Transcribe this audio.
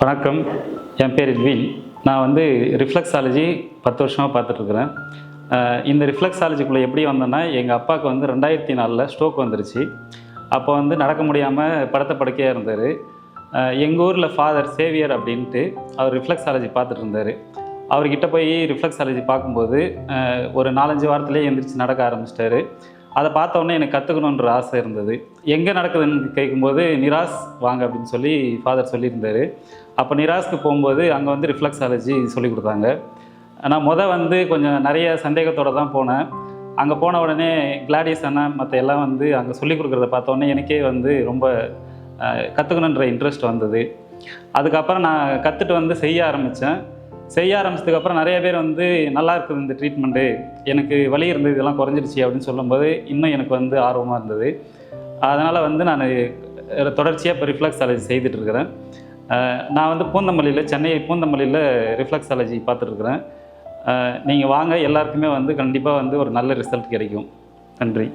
வணக்கம். என் பேர் இட்வின் நான் வந்து ரிஃப்ளெக்ஸாலஜி பத்து வருஷமாக பார்த்துட்ருக்குறேன். இந்த ரிஃப்ளெக்ஸாலஜிக்குள்ளே எப்படி வந்தேன்னா எங்கள் அப்பாவுக்கு வந்து ரெண்டாயிரத்தி நாலில் ஸ்ட்ரோக் வந்துருச்சு. அப்போ வந்து நடக்க முடியாமல் படுத்த படுக்கையாக இருந்தார். எங்கள் ஊரில் ஃபாதர் சேவியர் அப்படின்ட்டு அவர் ரிஃப்ளெக்ஸாலஜி பார்த்துட்டு இருந்தார் அவர்கிட்ட போய் ரிஃப்ளெக்ஸாலஜி பார்க்கும்போது ஒரு நாலஞ்சு வாரத்துலேயே எந்திரிச்சு நடக்க ஆரம்பிச்சிட்டாரு. அதை பார்த்த உடனே எனக்கு கற்றுக்கணுன்ற ஆசை இருந்தது. எங்கே நடக்குதுன்னு கேட்கும்போது நிராஸ் வாங்க அப்படின்னு சொல்லி ஃபாதர் சொல்லியிருந்தார். அப்போ நிராஸ்க்கு போகும்போது அங்கே வந்து ரிஃப்ளெக்ஸாலஜி சொல்லி கொடுத்தாங்க. நான் முத வந்து கொஞ்சம் நிறைய சந்தேகத்தோடு தான் போனேன். அங்கே போன உடனே கிளாடியஸ் அண்ணா மற்ற எல்லாம் வந்து அங்கே சொல்லி கொடுக்குறத பார்த்தோன்னே எனக்கே வந்து ரொம்ப கற்றுக்கணுன்ற இன்ட்ரெஸ்ட் வந்தது. அதுக்கப்புறம் நான் கற்றுட்டு வந்து செய்ய ஆரம்பித்தேன் செய்ய ஆரம்பிச்சதுக்கப்புறம் நிறைய பேர் வந்து நல்லா இருக்குது இந்த ட்ரீட்மெண்ட்டு எனக்கு வலி இருந்தது இதெல்லாம் குறைஞ்சிடுச்சு அப்படின்னு சொல்லும்போது இன்னும் எனக்கு வந்து ஆர்வமாக இருந்தது. அதனால் வந்து நான் தொடர்ச்சியாக இப்போ ரிஃப்ளெக்ஸாலஜி செய்துட்டு இருக்கிறேன். நான் வந்து பூந்தமல்லியில் சென்னை பூந்தமல்லியில் ரிஃப்ளெக்ஸாலஜி பார்த்துட்ருக்குறேன் நீங்கள் வாங்க எல்லாருக்குமே வந்து கண்டிப்பாக வந்து ஒரு நல்ல ரிசல்ட் கிடைக்கும். நன்றி.